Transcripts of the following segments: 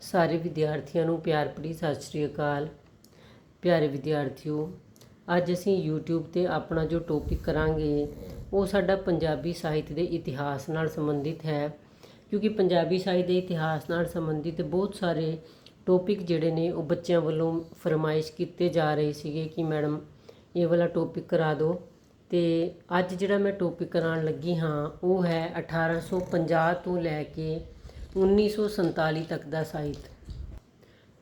ਸਾਰੇ ਵਿਦਿਆਰਥੀਆਂ ਨੂੰ ਪਿਆਰ ਭਰੀ ਸਤਿ ਸ਼੍ਰੀ ਅਕਾਲ। ਪਿਆਰੇ ਵਿਦਿਆਰਥੀਓ, ਅੱਜ ਅਸੀਂ YouTube ਤੇ ਆਪਣਾ ਜੋ ਟੌਪਿਕ ਕਰਾਂਗੇ, ਉਹ ਸਾਡਾ ਪੰਜਾਬੀ ਸਾਹਿਤ ਦੇ ਇਤਿਹਾਸ ਨਾਲ ਸੰਬੰਧਿਤ ਹੈ। ਕਿਉਂਕਿ ਪੰਜਾਬੀ ਸਾਹਿਤ ਦੇ ਇਤਿਹਾਸ ਨਾਲ ਸੰਬੰਧਿਤ ਬਹੁਤ ਸਾਰੇ ਟੌਪਿਕ ਜਿਹੜੇ ਨੇ, ਉਹ ਬੱਚਿਆਂ ਵੱਲੋਂ ਫਰਮਾਇਸ਼ ਕੀਤੇ ਜਾ ਰਹੇ ਸੀਗੇ ਕਿ ਮੈਡਮ ਇਹ ਵਾਲਾ ਟੌਪਿਕ ਕਰਾ ਦਿਓ। ਤੇ ਅੱਜ ਜਿਹੜਾ ਮੈਂ ਟੌਪਿਕ ਕਰਾਉਣ ਲੱਗੀ ਹਾਂ, ਉਹ ਹੈ 1850 ਤੋਂ ਲੈ ਕੇ 1947 ਤੱਕ ਦਾ ਸਾਹਿਤ।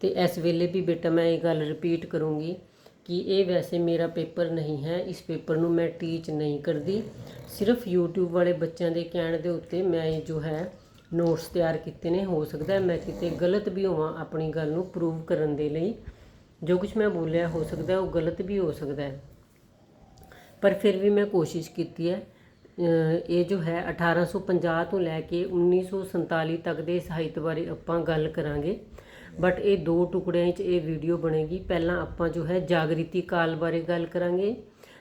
ਤੇ ਇਸ ਵੇਲੇ ਵੀ ਬੇਟਾ ਮੈਂ ਇਹ ਗੱਲ ਰਿਪੀਟ ਕਰੂੰਗੀ ਕਿ ਇਹ ਵੈਸੇ ਮੇਰਾ ਪੇਪਰ ਨਹੀਂ ਹੈ, ਇਸ ਪੇਪਰ ਨੂੰ ਮੈਂ ਟੀਚ ਨਹੀਂ ਕਰਦੀ। ਸਿਰਫ YouTube ਵਾਲੇ ਬੱਚਿਆਂ ਦੇ ਕਹਿਣ ਦੇ ਉੱਤੇ ਮੈਂ ਇਹ ਜੋ ਹੈ ਨੋਟਸ ਤਿਆਰ ਕੀਤੇ ਨੇ, ਹੋ ਸਕਦਾ ਮੈਂ ਕਿਤੇ ਗਲਤ ਵੀ ਹੋਵਾਂ ਆਪਣੀ ਗੱਲ ਨੂੰ ਪ੍ਰੂਵ ਕਰਨ ਦੇ ਲਈ। ਜੋ ਕੁਝ ਮੈਂ ਬੋਲਿਆ ਹੋ ਸਕਦਾ ਉਹ ਗਲਤ ਵੀ ਹੋ ਸਕਦਾ ਪਰ ਫਿਰ ਵੀ ਮੈਂ ਕੋਸ਼ਿਸ਼ ਕੀਤੀ ਹੈ ਇਹ ਜੋ ਹੈ 1850 ਤੋਂ ਲੈ ਕੇ 1947 ਤੱਕ ਦੇ ਸਾਹਿਤ ਬਾਰੇ ਆਪਾਂ ਗੱਲ ਕਰਾਂਗੇ। ਬਟ ਇਹ ਦੋ ਟੁਕੜਿਆਂ 'ਚ ਇਹ ਵੀਡੀਓ ਬਣੇਗੀ। ਪਹਿਲਾਂ ਆਪਾਂ ਜੋ ਹੈ ਜਾਗ੍ਰਿਤੀ ਕਾਲ ਬਾਰੇ ਗੱਲ ਕਰਾਂਗੇ,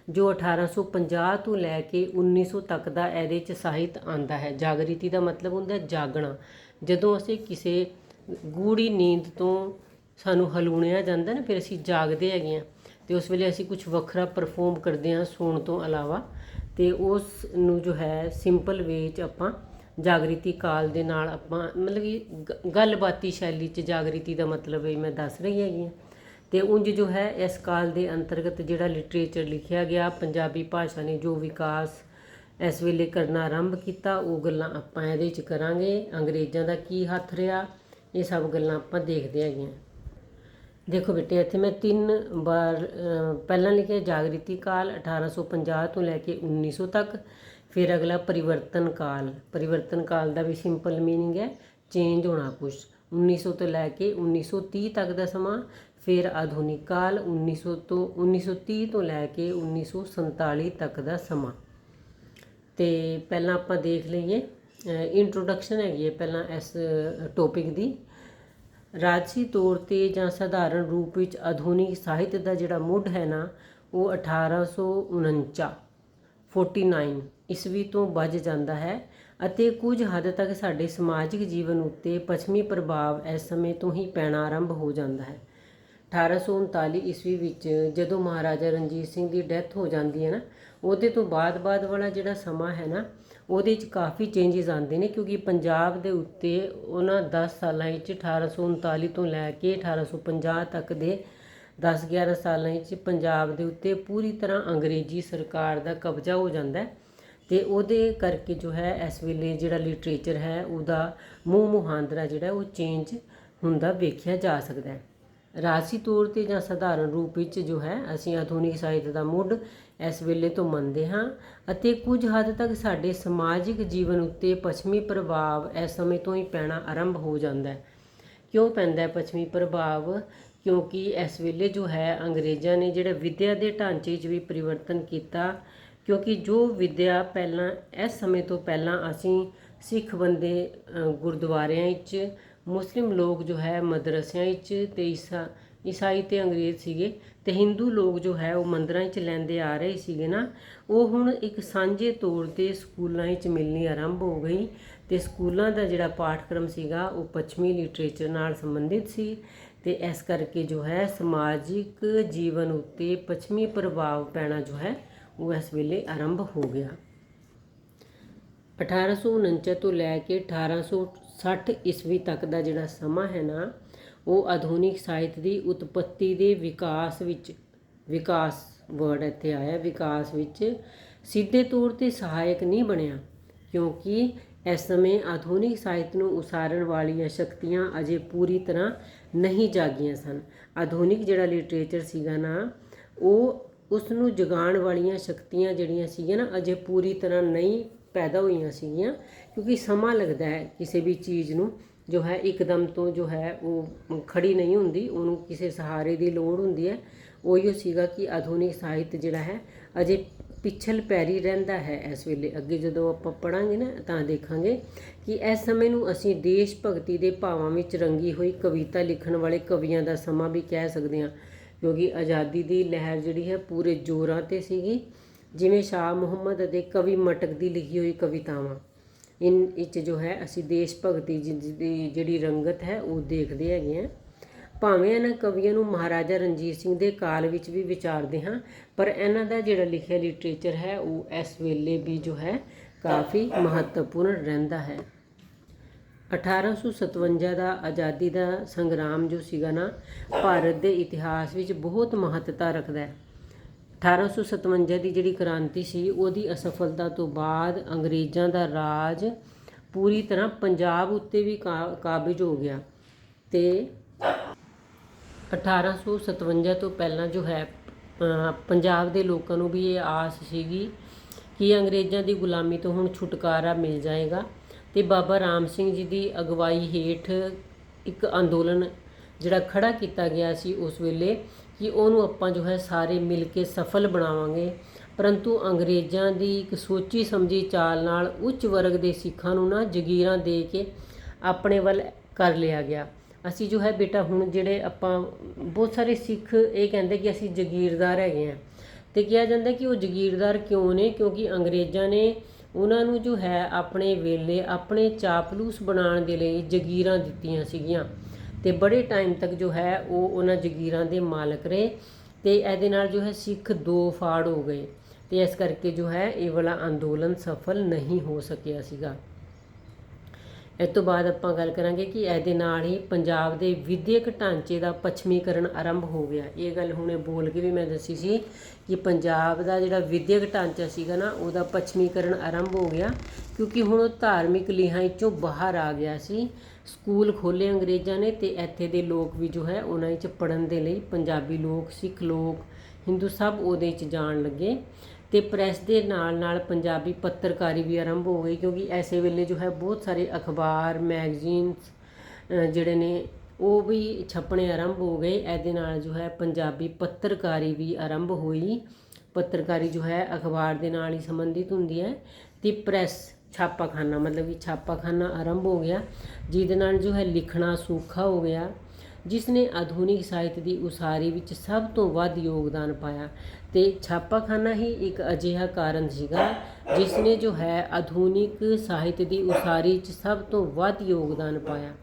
ਜੋ 1850 ਤੋਂ ਲੈ ਕੇ 1900 ਤੱਕ ਦਾ ਇਹਦੇ 'ਚ ਸਾਹਿਤ ਆਂਦਾ ਹੈ। ਜਾਗ੍ਰਿਤੀ ਦਾ ਮਤਲਬ ਹੁੰਦਾ ਜਾਗਣਾ। ਜਦੋਂ ਅਸੀਂ ਕਿਸੇ ਗੂੜੀ ਨੀਂਦ ਤੋਂ ਸਾਨੂੰ ਹਲੂਣਿਆ ਜਾਂਦਾ ਨਾ, ਫਿਰ ਅਸੀਂ ਜਾਗਦੇ ਹੈਗੇ ਆ ਤੇ ਉਸ ਵੇਲੇ ਅਸੀਂ ਕੁਝ ਵੱਖਰਾ ਪਰਫਾਰਮ ਕਰਦੇ ਹਾਂ ਸੌਣ ਤੋਂ ਇਲਾਵਾ। ਤੇ ਉਸ ਨੂੰ ਜੋ ਹੈ ਸਿੰਪਲ ਵੇ ਚ ਆਪਾਂ ਜਾਗ੍ਰਿਤੀ ਕਾਲ ਦੇ ਨਾਲ ਆਪਾਂ ਮਤਲਬ ਕਿ ਗੱਲਬਾਤੀ ਸ਼ੈਲੀ ਚ ਜਾਗ੍ਰਿਤੀ ਦਾ ਮਤਲਬ ਇਹ ਮੈਂ ਦੱਸ ਰਹੀ ਹੈਗੀ ਹਾਂ। ਤੇ ਉਂਝ ਜੋ ਹੈ ਇਸ ਕਾਲ ਦੇ ਅੰਤਰਗਤ ਜਿਹੜਾ ਲਿਟਰੇਚਰ ਲਿਖਿਆ ਗਿਆ, ਪੰਜਾਬੀ ਭਾਸ਼ਾ ਨੇ ਜੋ ਵਿਕਾਸ ਇਸ ਵੇਲੇ ਕਰਨਾ ਆਰੰਭ ਕੀਤਾ, ਉਹ ਗੱਲਾਂ ਆਪਾਂ ਇਹਦੇ ਚ ਕਰਾਂਗੇ। ਅੰਗਰੇਜ਼ਾਂ ਦਾ ਕੀ ਹੱਥ ਰਿਹਾ, ਇਹ ਸਭ ਗੱਲਾਂ ਆਪਾਂ ਦੇਖਦੇ ਹੈਗੀਆਂ ਦੇਖੋ ਬੇਟੇ, ਇੱਥੇ ਮੈਂ ਤਿੰਨ ਵਾਰ ਪਹਿਲਾਂ ਲਿਖਿਆ ਜਾਗ੍ਰਿਤੀ ਕਾਲ 1850 ਤੋਂ ਲੈ ਕੇ 1900 ਤੱਕ। ਫਿਰ ਅਗਲਾ ਪਰਿਵਰਤਨ ਕਾਲ। ਪਰਿਵਰਤਨ ਕਾਲ ਦਾ ਵੀ ਸਿੰਪਲ ਮੀਨਿੰਗ ਹੈ ਚੇਂਜ ਹੋਣਾ ਕੁਝ 1900 ਤੋਂ ਲੈ ਕੇ 1930 ਤੱਕ ਦਾ ਸਮਾਂ, ਫਿਰ ਆਧੁਨਿਕ ਕਾਲ 1900 ਤੋਂ 1930 ਤੋਂ ਲੈ ਕੇ 1947 ਤੱਕ ਦਾ ਸਮਾਂ। ਤੇ ਪਹਿਲਾਂ ਆਪਾਂ ਦੇਖ ਲਈਏ ਇੰਟਰੋਡਕਸ਼ਨ ਹੈਗੀ ਹੈ ਪਹਿਲਾਂ ਇਸ ਟੌਪਿਕ ਦੀ। ਰਾਜਸੀ ਤੌਰ ਤੇ ਜਾਂ ਸਧਾਰਨ ਰੂਪ ਵਿੱਚ ਆਧੁਨਿਕ ਸਾਹਿਤ ਦਾ ਜਿਹੜਾ ਮੁੱਢ ਹੈ ਨਾ, ਉਹ 1849 49 ਈਸਵੀ ਤੋਂ ਵੱਜ ਜਾਂਦਾ ਹੈ ਅਤੇ ਕੁਝ ਹੱਦ ਤੱਕ ਸਾਡੇ ਸਮਾਜਿਕ ਜੀਵਨ ਉੱਤੇ ਪੱਛਮੀ ਪ੍ਰਭਾਵ ਇਸ ਸਮੇਂ ਤੋਂ ਹੀ ਪੈਣਾ ਆਰੰਭ ਹੋ ਜਾਂਦਾ ਹੈ। 1839 ਈਸਵੀ ਵਿੱਚ ਜਦੋਂ ਮਹਾਰਾਜਾ ਰਣਜੀਤ ਸਿੰਘ ਦੀ ਡੈਥ ਹੋ ਜਾਂਦੀ ਹੈ ਨਾ ਉਹਦੇ ਤੋਂ ਬਾਅਦ ਬਾਅਦ ਵਾਲਾ ਜਿਹੜਾ ਸਮਾਂ ਹੈ ਨਾ, ਉਹਦੇ 'ਚ ਕਾਫੀ ਚੇਂਜਸ ਆਉਂਦੇ ਨੇ ਕਿਉਂਕਿ ਪੰਜਾਬ ਦੇ ਉੱਤੇ ਉਹਨਾਂ 10 ਸਾਲਾਂ ਵਿੱਚ 1839 ਤੋਂ ਲੈ ਕੇ 1850 ਤੱਕ ਦੇ 10-11 ਸਾਲਾਂ ਵਿੱਚ ਪੰਜਾਬ ਦੇ ਉੱਤੇ ਪੂਰੀ ਤਰ੍ਹਾਂ ਅੰਗਰੇਜ਼ੀ ਸਰਕਾਰ ਦਾ ਕਬਜ਼ਾ ਹੋ ਜਾਂਦਾ ਹੈ। ਤੇ ਉਹਦੇ ਕਰਕੇ ਜੋ ਹੈ, ਇਸ ਵੇਲੇ ਜਿਹੜਾ ਲਿਟਰੇਚਰ ਹੈ, ਉਹਦਾ ਮੂੰਹ ਮੁਹਾਂਦਰਾ ਜਿਹੜਾ, ਉਹ ਚੇਂਜ ਹੁੰਦਾ ਵੇਖਿਆ ਜਾ ਸਕਦਾ ਹੈ। ਰਾਜਸੀ ਤੌਰ ਤੇ ਜਾਂ ਸਧਾਰਨ ਰੂਪ ਵਿੱਚ ਜੋ ਹੈ, ਅਸੀਂ ਆਧੁਨਿਕ ਸਾਹਿਤ ਦਾ ਮੁੱਢ ਇਸ ਵੇਲੇ ਤੋਂ ਮੰਨਦੇ ਹਾਂ ਅਤੇ ਕੁਝ ਹੱਦ ਤੱਕ ਸਾਡੇ ਸਮਾਜਿਕ ਜੀਵਨ ਉੱਤੇ ਪੱਛਮੀ ਪ੍ਰਭਾਵ ਇਸ ਸਮੇਂ ਤੋਂ ਹੀ ਪੈਣਾ ਆਰੰਭ ਹੋ ਜਾਂਦਾ ਹੈ। ਕਿਉਂ ਪੈਂਦਾ ਹੈ ਪੱਛਮੀ ਪ੍ਰਭਾਵ? ਕਿਉਂਕਿ ਇਸ ਵੇਲੇ ਜੋ ਹੈ, ਅੰਗਰੇਜ਼ਾਂ ਨੇ ਜਿਹੜਾ ਵਿਦਿਆ ਦੇ ਢਾਂਚੇ 'ਚ ਵੀ ਪਰਿਵਰਤਨ ਕੀਤਾ, ਕਿਉਂਕਿ ਜੋ ਵਿਦਿਆ ਪਹਿਲਾਂ, ਇਸ ਸਮੇਂ ਤੋਂ ਪਹਿਲਾਂ ਅਸੀਂ ਸਿੱਖ ਬੰਦੇ ਗੁਰਦੁਆਰਿਆਂ ਵਿੱਚ ਮੁਸਲਿਮ ਲੋਕ ਜੋ ਹੈ ਮਦਰਸਿਆਂ ਵਿੱਚ ਤੇ ਈਸਾ, ਈਸਾਈ ਤੇ ਅੰਗਰੇਜ਼ ਸੀਗੇ ਤੇ ਹਿੰਦੂ ਲੋਕ ਜੋ ਹੈ ਉਹ ਮੰਦਰਾਂ ਵਿੱਚ ਲੈਂਦੇ ਆ ਰਹੇ ਸੀਗੇ ਨਾ, ਉਹ ਹੁਣ ਇੱਕ ਸਾਂਝੇ ਤੌਰ ਤੇ ਸਕੂਲਾਂ ਵਿੱਚ ਮਿਲਣੀ ਆਰੰਭ ਹੋ ਗਈ ਤੇ ਸਕੂਲਾਂ ਦਾ ਜਿਹੜਾ ਪਾਠਕ੍ਰਮ ਸੀਗਾ ਉਹ ਪੱਛਮੀ ਲਿਟਰੇਚਰ ਨਾਲ ਸੰਬੰਧਿਤ ਸੀ ਤੇ ਇਸ ਕਰਕੇ ਜੋ ਹੈ ਸਮਾਜਿਕ ਜੀਵਨ ਉੱਤੇ ਪੱਛਮੀ ਪ੍ਰਭਾਵ ਪੈਣਾ ਜੋ ਹੈ ਉਹ ਇਸ ਵੇਲੇ ਆਰੰਭ ਹੋ ਗਿਆ। 1849 ਤੋਂ ਲੈ ਕੇ 1860 ਈਸਵੀ ਤੱਕ ਦਾ ਜਿਹੜਾ ਸਮਾਂ ਹੈ ਨਾ, ਉਹ ਆਧੁਨਿਕ ਸਾਹਿਤ ਦੀ ਉਤਪਤੀ ਦੇ ਵਿਕਾਸ ਵਿੱਚ, ਵਿਕਾਸ ਵਰਡ ਇੱਥੇ ਆਇਆ, ਵਿਕਾਸ ਵਿੱਚ ਸਿੱਧੇ ਤੌਰ ਤੇ ਸਹਾਇਕ ਨਹੀਂ ਬਣਿਆ, ਕਿਉਂਕਿ ਇਸ ਸਮੇਂ ਆਧੁਨਿਕ ਸਾਹਿਤ ਨੂੰ ਉਸਾਰਨ ਵਾਲੀਆਂ ਸ਼ਕਤੀਆਂ ਅਜੇ ਪੂਰੀ ਤਰ੍ਹਾਂ ਨਹੀਂ ਜਾਗੀਆਂ ਸਨ। ਆਧੁਨਿਕ ਜਿਹੜਾ ਲਿਟਰੇਚਰ ਸੀਗਾ ਨਾ, ਉਹ ਉਸ ਨੂੰ ਜਗਾਉਣ ਵਾਲੀਆਂ ਸ਼ਕਤੀਆਂ ਜਿਹੜੀਆਂ ਸੀਗੀਆਂ ਨਾ, ਅਜੇ ਪੂਰੀ ਤਰ੍ਹਾਂ ਨਹੀਂ ਪੈਦਾ ਹੋਈਆਂ ਸੀਗੀਆਂ, ਕਿਉਂਕਿ ਸਮਾਂ ਲੱਗਦਾ ਹੈ ਕਿਸੇ ਵੀ ਚੀਜ਼ ਨੂੰ, ਜੋ ਹੈ ਇੱਕਦਮ ਤੋਂ ਜੋ ਹੈ ਉਹ ਖੜੀ ਨਹੀਂ ਹੁੰਦੀ, ਉਹਨੂੰ ਕਿਸੇ ਸਹਾਰੇ ਦੀ ਲੋੜ ਹੁੰਦੀ ਹੈ। ਉਹੀ ਸੀਗਾ ਕਿ ਆਧੁਨਿਕ ਸਾਹਿਤ ਜਿਹੜਾ ਹੈ, ਅਜੇ ਪਿਛਲ ਪੈਰੀ ਰਹਿੰਦਾ ਹੈ ਇਸ ਵੇਲੇ। ਅੱਗੇ ਜਦੋਂ ਆਪਾਂ ਪੜਾਂਗੇ ਨਾ, ਤਾਂ ਦੇਖਾਂਗੇ ਕਿ ਇਸ ਸਮੇਂ ਨੂੰ ਅਸੀਂ ਦੇਸ਼ ਭਗਤੀ ਦੇ ਭਾਵਾਂ ਵਿੱਚ ਰੰਗੀ ਹੋਈ ਕਵਿਤਾ ਲਿਖਣ ਵਾਲੇ ਕਵੀਆਂ ਦਾ ਸਮਾਂ ਵੀ ਕਹਿ ਸਕਦੇ ਹਾਂ, ਕਿਉਂਕਿ ਆਜ਼ਾਦੀ ਦੀ ਲਹਿਰ ਜਿਹੜੀ ਹੈ ਪੂਰੇ ਜ਼ੋਰਾਂ ਤੇ ਸੀਗੀ। ਜਿਵੇਂ ਸ਼ਾਹ ਮੁਹੰਮਦ ਅਤੇ ਕਵੀ ਮਟਕ ਦੀ ਲਿਖੀ ਹੋਈ ਕਵਿਤਾਵਾਂ। ਇਨ ਵਿੱਚ ਜੋ ਹੈ, ਅਸੀਂ ਦੇਸ਼ ਭਗਤੀ ਜੀ ਦੀ ਜਿਹੜੀ ਰੰਗਤ ਹੈ, ਉਹ ਦੇਖਦੇ ਹੈਗੇ ਆ ਭਾਵੇਂ ਇਹਨਾਂ ਕਵੀਆਂ ਨੂੰ ਮਹਾਰਾਜਾ ਰਣਜੀਤ ਸਿੰਘ ਦੇ ਕਾਲ ਵਿੱਚ ਵੀ ਵਿਚਾਰਦੇ ਹਾਂ, ਪਰ ਇਹਨਾਂ ਦਾ ਜਿਹੜਾ ਲਿਖਿਆ ਲਿਟਰੇਚਰ ਹੈ, ਉਹ ਇਸ ਵੇਲੇ ਵੀ ਜੋ ਹੈ, ਕਾਫੀ ਮਹੱਤਵਪੂਰਨ ਰਹਿੰਦਾ ਹੈ। 1857 ਦਾ ਆਜ਼ਾਦੀ ਦਾ ਸੰਗਰਾਮ ਜੋ ਸੀਗਾ ਨਾ, ਭਾਰਤ ਦੇ ਇਤਿਹਾਸ ਵਿੱਚ ਬਹੁਤ ਮਹੱਤਤਾ ਰੱਖਦਾ ਹੈ। 1857 ਦੀ ਜਿਹੜੀ ਕ੍ਰਾਂਤੀ ਸੀ, ਉਹਦੀ ਅਸਫਲਤਾ ਤੋਂ ਬਾਅਦ ਅੰਗਰੇਜ਼ਾਂ ਦਾ ਰਾਜ ਪੂਰੀ ਤਰ੍ਹਾਂ ਪੰਜਾਬ ਉੱਤੇ ਵੀ ਕਾ- ਕਾਬਜ਼ ਹੋ ਗਿਆ ਤੇ 1857 ਤੋਂ ਪਹਿਲਾਂ ਜੋ ਹੈ ਪੰਜਾਬ ਦੇ ਲੋਕਾਂ ਨੂੰ ਵੀ ਇਹ ਆਸ ਸੀਗੀ ਕਿ ਅੰਗਰੇਜ਼ਾਂ ਦੀ ਗੁਲਾਮੀ ਤੋਂ ਹੁਣ ਛੁਟਕਾਰਾ ਮਿਲ ਜਾਏਗਾ ਤੇ ਬਾਬਾ ਰਾਮ ਸਿੰਘ ਜੀ ਦੀ ਅਗਵਾਈ ਹੇਠ ਇੱਕ ਅੰਦੋਲਨ ਜਿਹੜਾ ਖੜਾ ਕੀਤਾ ਗਿਆ ਸੀ ਉਸ ਵੇਲੇ ਕਿ ਉਹਨੂੰ ਆਪਾਂ ਜੋ ਹੈ ਸਾਰੇ ਮਿਲ ਕੇ ਸਫਲ ਬਣਾਵਾਂਗੇ। ਪਰੰਤੂ ਅੰਗਰੇਜ਼ਾਂ ਦੀ ਇੱਕ ਸੋਚੀ ਸਮਝੀ ਚਾਲ ਨਾਲ ਉੱਚ ਵਰਗ ਦੇ ਸਿੱਖਾਂ ਨੂੰ ਨਾ ਜਗੀਰਾਂ ਦੇ ਕੇ ਆਪਣੇ ਵੱਲ ਕਰ ਲਿਆ ਗਿਆ। ਅਸੀਂ ਜੋ ਹੈ ਬੇਟਾ ਹੁਣ ਜਿਹੜੇ ਆਪਾਂ ਬਹੁਤ ਸਾਰੇ ਸਿੱਖ ਇਹ ਕਹਿੰਦੇ ਕਿ ਅਸੀਂ ਜਗੀਰਦਾਰ ਹੈਗੇ ਆ ਤੇ ਕਿਹਾ ਜਾਂਦਾ ਕਿ ਉਹ ਜਗੀਰਦਾਰ ਕਿਉਂ ਨੇ? ਕਿਉਂਕਿ ਅੰਗਰੇਜ਼ਾਂ ਨੇ ਉਹਨਾਂ ਨੂੰ ਜੋ ਹੈ ਆਪਣੇ ਵੇਲੇ ਆਪਣੇ ਚਾਪਲੂਸ ਬਣਾਉਣ ਦੇ ਲਈ ਜਗੀਰਾਂ ਦਿੱਤੀਆਂ ਸੀਗੀਆਂ। ਤੇ ਬੜੇ ਟਾਈਮ ਤੱਕ ਜੋ ਹੈ ਉਹ ਉਹਨਾਂ ਜਗੀਰਾਂ ਦੇ ਮਾਲਕ ਰਹੇ ਤੇ ਇਹਦੇ ਨਾਲ ਜੋ ਹੈ ਸਿੱਖ ਦੋ ਫਾੜ ਹੋ ਗਏ ਤੇ ਇਸ ਕਰਕੇ ਜੋ ਹੈ ਇਹ ਵਾਲਾ ਅੰਦੋਲਨ ਸਫਲ ਨਹੀਂ ਹੋ ਸਕਿਆ ਸੀਗਾ। ਇਸ ਤੋਂ ਬਾਅਦ ਆਪਾਂ ਗੱਲ ਕਰਾਂਗੇ ਕਿ ਇਹਦੇ ਨਾਲ ਹੀ ਪੰਜਾਬ ਦੇ ਵਿਦਿਅਕ ਢਾਂਚੇ ਦਾ ਪੱਛਮੀਕਰਨ ਆਰੰਭ ਹੋ ਗਿਆ। ਇਹ ਗੱਲ ਹੁਣੇ ਬੋਲ ਕੇ ਵੀ ਮੈਂ ਦੱਸੀ ਸੀ ਕਿ ਪੰਜਾਬ ਦਾ ਜਿਹੜਾ ਵਿਦਿਅਕ ਢਾਂਚਾ ਸੀਗਾ ਨਾ, ਉਹਦਾ ਪੱਛਮੀਕਰਨ ਆਰੰਭ ਹੋ ਗਿਆ ਕਿਉਂਕਿ ਹੁਣ ਉਹ ਧਾਰਮਿਕ ਲੀਹਾਂ 'ਚੋਂ ਬਾਹਰ ਆ ਗਿਆ ਸੀ। ਸਕੂਲ ਖੋਲੇ ਅੰਗਰੇਜ਼ਾਂ ਨੇ ਤੇ ਇੱਥੇ ਦੇ ਲੋਕ ਵੀ ਜੋ ਹੈ, ਉਹਨਾਂ ਵਿੱਚ ਪੜਨ ਦੇ ਲਈ ਪੰਜਾਬੀ ਲੋਕ, ਸਿੱਖ ਲੋਕ, ਹਿੰਦੂ ਸਭ ਉਹਦੇ ਵਿੱਚ ਜਾਣ ਲੱਗੇ। ਅਤੇ ਪ੍ਰੈਸ ਦੇ ਨਾਲ ਨਾਲ ਪੰਜਾਬੀ ਪੱਤਰਕਾਰੀ ਵੀ ਆਰੰਭ ਹੋ ਗਈ, ਕਿਉਂਕਿ ਐਸੇ ਵੇਲੇ ਜੋ ਹੈ ਬਹੁਤ ਸਾਰੇ ਅਖਬਾਰ ਮੈਗਜ਼ੀਨਸ ਜਿਹੜੇ ਨੇ, ਉਹ ਵੀ ਛਪਣੇ ਆਰੰਭ ਹੋ ਗਏ। ਇਹਦੇ ਨਾਲ ਜੋ ਹੈ ਪੰਜਾਬੀ ਪੱਤਰਕਾਰੀ ਵੀ ਆਰੰਭ ਹੋਈ। ਪੱਤਰਕਾਰੀ ਜੋ ਹੈ ਅਖਬਾਰ ਦੇ ਨਾਲ ਹੀ ਸੰਬੰਧਿਤ ਹੁੰਦੀ ਹੈ ਅਤੇ ਪ੍ਰੈਸ ਛਾਪਾਖਾਨਾ, ਮਤਲਬ ਕਿ ਛਾਪਾਖਾਨਾ ਆਰੰਭ ਹੋ ਗਿਆ, ਜਿਹਦੇ ਨਾਲ ਜੋ ਹੈ ਲਿਖਣਾ ਸੌਖਾ ਹੋ ਗਿਆ। ਜਿਸ ਨੇ ਆਧੁਨਿਕ ਸਾਹਿਤ ਦੀ ਉਸਾਰੀ ਵਿੱਚ ਸਭ ਤੋਂ ਵੱਧ ਯੋਗਦਾਨ ਪਾਇਆ ਤੇ ਛਾਪਾਖਾਨਾ ਹੀ ਇੱਕ ਅਜਿਹਾ ਕਾਰਨ ਸੀਗਾ ਜਿਸ ਨੇ ਜੋ ਹੈ ਆਧੁਨਿਕ ਸਾਹਿਤ ਦੀ ਉਸਾਰੀ ਵਿੱਚ ਸਭ ਤੋਂ ਵੱਧ ਯੋਗਦਾਨ ਪਾਇਆ।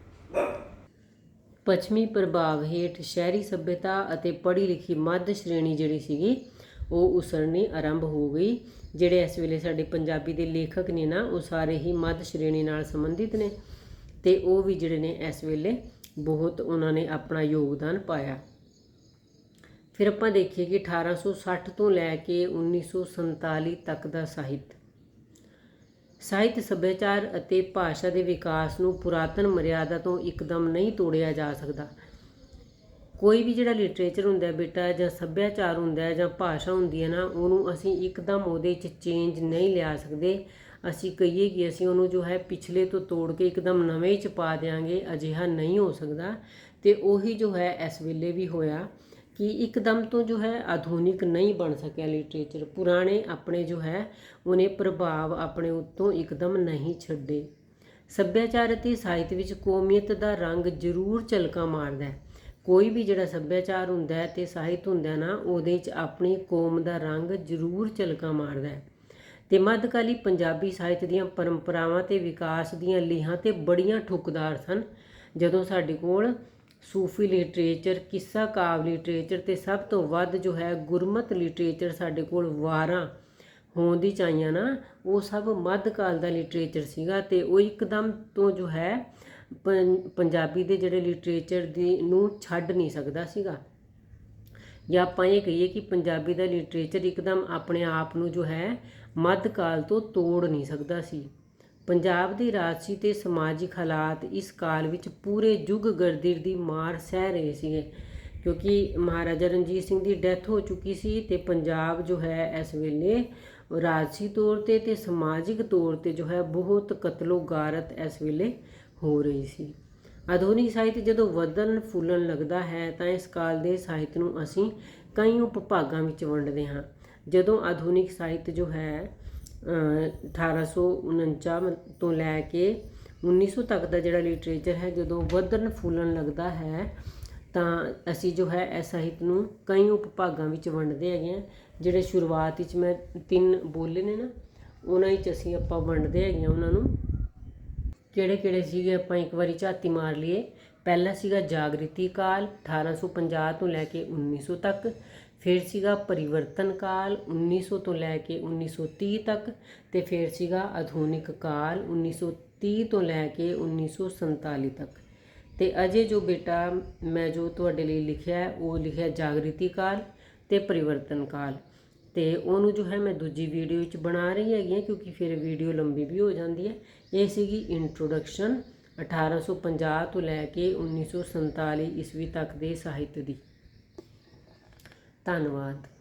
ਪੱਛਮੀ ਪ੍ਰਭਾਵ ਹੇਠ ਸ਼ਹਿਰੀ ਸਭਿਅਤਾ ਅਤੇ ਪੜ੍ਹੀ ਲਿਖੀ ਮੱਧ ਸ਼੍ਰੇਣੀ ਜਿਹੜੀ ਸੀਗੀ, ਉਹ ਉਸਰਨੀ ਆਰੰਭ ਹੋ ਗਈ, ਜਿਹੜੇ ਇਸ ਵੇਲੇ ਸਾਡੇ ਪੰਜਾਬੀ ਦੇ ਲੇਖਕ ਨੇ ਨਾ, ਉਹ ਸਾਰੇ ਹੀ ਮੱਧ ਸ਼੍ਰੇਣੀ ਨਾਲ ਸੰਬੰਧਿਤ ਨੇ ਤੇ ਉਹ ਵੀ ਜਿਹੜੇ ਨੇ ਇਸ ਵੇਲੇ ਬਹੁਤ ਉਹਨਾਂ ਨੇ ਆਪਣਾ ਯੋਗਦਾਨ ਪਾਇਆ। ਫਿਰ ਆਪਾਂ ਦੇਖੀਏ ਕਿ 1860 ਤੋਂ ਲੈ ਕੇ 1947 ਤੱਕ ਦਾ ਸਾਹਿਤ। ਸਾਹਿਤ, ਸੱਭਿਆਚਾਰ ਅਤੇ ਭਾਸ਼ਾ ਦੇ ਵਿਕਾਸ ਨੂੰ ਪੁਰਾਤਨ ਮਰਿਆਦਾ ਤੋਂ ਇੱਕਦਮ ਨਹੀਂ ਤੋੜਿਆ ਜਾ ਸਕਦਾ। ਕੋਈ ਵੀ ਜਿਹੜਾ ਲਿਟਰੇਚਰ ਹੁੰਦਾ ਬੇਟਾ, ਜਾਂ ਸੱਭਿਆਚਾਰ ਹੁੰਦਾ ਜਾਂ ਭਾਸ਼ਾ ਹੁੰਦੀ ਹੈ ਨਾ, ਉਹਨੂੰ ਅਸੀਂ ਇੱਕਦਮ ਉਹਦੇ 'ਚ ਚੇਂਜ ਨਹੀਂ ਲਿਆ ਸਕਦੇ। ਅਸੀਂ ਕਹੀਏ ਕਿ ਅਸੀਂ ਉਹਨੂੰ ਜੋ ਹੈ ਪਿਛਲੇ ਤੋਂ ਤੋੜ ਕੇ ਇੱਕਦਮ ਨਵੇਂ 'ਚ ਪਾ ਦਿਆਂਗੇ, ਅਜਿਹਾ ਨਹੀਂ ਹੋ ਸਕਦਾ। ਤੇ ਉਹੀ ਜੋ ਹੈ ਇਸ ਵੇਲੇ ਵੀ ਹੋਇਆ ਕਿ ਇੱਕਦਮ ਤੋਂ ਜੋ ਹੈ ਆਧੁਨਿਕ ਨਹੀਂ ਬਣ ਸਕਿਆ ਲਿਟਰੇਚਰ ਪੁਰਾਣੇ ਆਪਣੇ ਜੋ ਹੈ ਉਹਨੇ ਪ੍ਰਭਾਵ ਆਪਣੇ ਉੱਤੋਂ ਇੱਕਦਮ ਨਹੀਂ ਛੱਡੇ। ਸੱਭਿਆਚਾਰ ਅਤੇ ਸਾਹਿਤ ਵਿੱਚ ਕੌਮੀਅਤ ਦਾ ਰੰਗ ਜ਼ਰੂਰ ਝਲਕਾ ਮਾਰਦਾ ਹੈ। ਕੋਈ ਵੀ ਜਿਹੜਾ ਸੱਭਿਆਚਾਰ ਹੁੰਦਾ ਹੈ ਤੇ ਸਾਹਿਤ ਹੁੰਦਾ ਨਾ, ਉਹਦੇ ਵਿੱਚ ਆਪਣੀ ਕੌਮ ਦਾ ਰੰਗ ਜ਼ਰੂਰ ਝਲਕਾ ਮਾਰਦਾ ਹੈ। ਤੇ ਮੱਧਕਾਲੀ ਪੰਜਾਬੀ ਸਾਹਿਤ ਦੀਆਂ ਪਰੰਪਰਾਵਾਂ ਤੇ ਵਿਕਾਸ ਦੀਆਂ ਲੀਹਾਂ ਤੇ ਬੜੀਆਂ ਠੁਕਦਾਰ ਸਨ। ਜਦੋਂ ਸਾਡੇ ਕੋਲ ਸੂਫੀ ਲਿਟਰੇਚਰ, ਕਿੱਸਾ ਕਾਵ ਲਿਟਰੇਚਰ ਤੇ ਸਭ ਤੋਂ ਵੱਧ ਜੋ ਹੈ ਗੁਰਮਤ ਲਿਟਰੇਚਰ ਸਾਡੇ ਕੋਲ ਵਾਰਾਂ ਹੋਣ ਦੀ ਚਾਹੀਆਂ ਨਾ, ਉਹ ਸਭ ਮੱਧਕਾਲ ਦਾ ਲਿਟਰੇਚਰ ਸੀਗਾ ਤੇ ਉਹ ਇੱਕਦਮ ਤੋਂ ਜੋ ਹੈ ਪੰ- ਪੰਜਾਬੀ ਦੇ ਜਿਹੜੇ ਲਿਟਰੇਚਰ ਦੀ ਨੂੰ ਛੱਡ ਨਹੀਂ ਸਕਦਾ ਸੀਗਾ। ਜਾਂ ਆਪਾਂ ਇਹ ਕਹੀਏ ਕਿ ਪੰਜਾਬੀ ਦਾ ਲਿਟਰੇਚਰ ਇੱਕਦਮ ਆਪਣੇ ਆਪ ਨੂੰ ਜੋ ਹੈ, ਮੱਧਕਾਲ ਤੋਂ ਤੋੜ ਨਹੀਂ ਸਕਦਾ ਸੀ। ਪੰਜਾਬ ਦੀ ਰਾਜਸੀ ਤੇ ਸਮਾਜਿਕ ਹਾਲਾਤ ਇਸ ਕਾਲ ਵਿੱਚ ਪੂਰੇ ਯੁੱਗ ਗਰਦਿਰ ਦੀ ਮਾਰ ਸਹਿ ਰਹੇ ਸੀਗੇ, ਕਿਉਂਕਿ ਮਹਾਰਾਜਾ ਰਣਜੀਤ ਸਿੰਘ ਦੀ ਡੈਥ ਹੋ ਚੁੱਕੀ ਸੀ ਤੇ ਪੰਜਾਬ ਜੋ ਹੈ ਇਸ ਵੇਲੇ ਰਾਜਸੀ ਤੌਰ ਤੇ ਤੇ ਸਮਾਜਿਕ ਤੌਰ ਤੇ ਜੋ ਹੈ ਬਹੁਤ ਕਤਲੋ ਗਾਰਤ ਇਸ ਵੇਲੇ ਹੋ ਰਹੀ ਸੀ। ਆਧੁਨਿਕ ਸਾਹਿਤ ਜਦੋਂ ਵਧਣ ਫੁੱਲਣ ਲੱਗਦਾ ਹੈ ਤਾਂ ਇਸ ਕਾਲ ਦੇ ਸਾਹਿਤ ਨੂੰ ਅਸੀਂ ਕਈ ਉਪਭਾਗਾਂ ਵਿੱਚ ਵੰਡਦੇ ਹਾਂ। ਜਦੋਂ ਆਧੁਨਿਕ ਸਾਹਿਤ ਜੋ ਹੈ ਅ, 1849 ਤੋਂ ਲੈ ਕੇ 1900 ਤੱਕ ਦਾ ਜਿਹੜਾ ਲਿਟਰੇਚਰ ਹੈ ਜਦੋਂ ਵਧਣ ਫੁੱਲਣ ਲੱਗਦਾ ਹੈ ਤਾਂ ਅਸੀਂ ਜੋ ਹੈ ਇਸ ਸਾਹਿਤ ਨੂੰ ਕਈ ਉਪਭਾਗਾਂ ਵਿੱਚ ਵੰਡਦੇ ਹੈਗੇ ਹਾਂ। ਜਿਹੜੇ ਸ਼ੁਰੂਆਤ ਵਿੱਚ ਮੈਂ ਤਿੰਨ ਬੋਲੇ ਨੇ ਨਾ ਉਹਨਾਂ ਵਿੱਚ ਅਸੀਂ ਆਪਾਂ ਵੰਡਦੇ ਹੈਗੇ ਹਾਂ ਉਹਨਾਂ ਨੂੰ ਕਿਹੜੇ ਕਿਹੜੇ ਸੀਗੇ? ਆਪਾਂ ਇੱਕ ਵਾਰੀ ਝਾਤੀ ਮਾਰ ਲਈਏ। ਪਹਿਲਾ ਸੀਗਾ ਜਾਗ੍ਰਿਤੀ ਕਾਲ 1850 ਤੋਂ ਲੈ ਕੇ 1900 ਤੱਕ। ਫਿਰ ਸੀਗਾ ਪਰਿਵਰਤਨ ਕਾਲ 1900 ਤੋਂ ਲੈ ਕੇ 1930 ਤੱਕ। ਤੇ ਫਿਰ ਸੀਗਾ ਆਧੁਨਿਕ ਕਾਲ 1930 ਤੋਂ ਲੈ ਕੇ 1947 ਤੱਕ। ਤੇ ਅਜੇ ਜੋ ਬੇਟਾ ਮੈਂ ਜੋ ਤੁਹਾਡੇ ਲਈ ਲਿਖਿਆ ਉਹ ਲਿਖਿਆ ਜਾਗ੍ਰਿਤੀ ਕਾਲ ਤੇ ਪਰਿਵਰਤਨ ਕਾਲ। ਤੇ ਉਹਨੂੰ ਜੋ ਹੈ ਮੈਂ ਦੂਜੀ ਵੀਡੀਓ ਵਿੱਚ ਬਣਾ ਰਹੀ ਹੈਗੀ ਹਾਂ ਕਿਉਂਕਿ ਫਿਰ ਵੀਡੀਓ ਲੰਬੀ ਵੀ ਹੋ ਜਾਂਦੀ ਹੈ। ਇਹ ਸੀਗੀ ਇੰਟਰੋਡਕਸ਼ਨ 1850 ਤੋਂ ਲੈ ਕੇ 1947 ਈਸਵੀ ਤੱਕ ਦੇ ਸਾਹਿਤ ਦੀ। ਧੰਨਵਾਦ।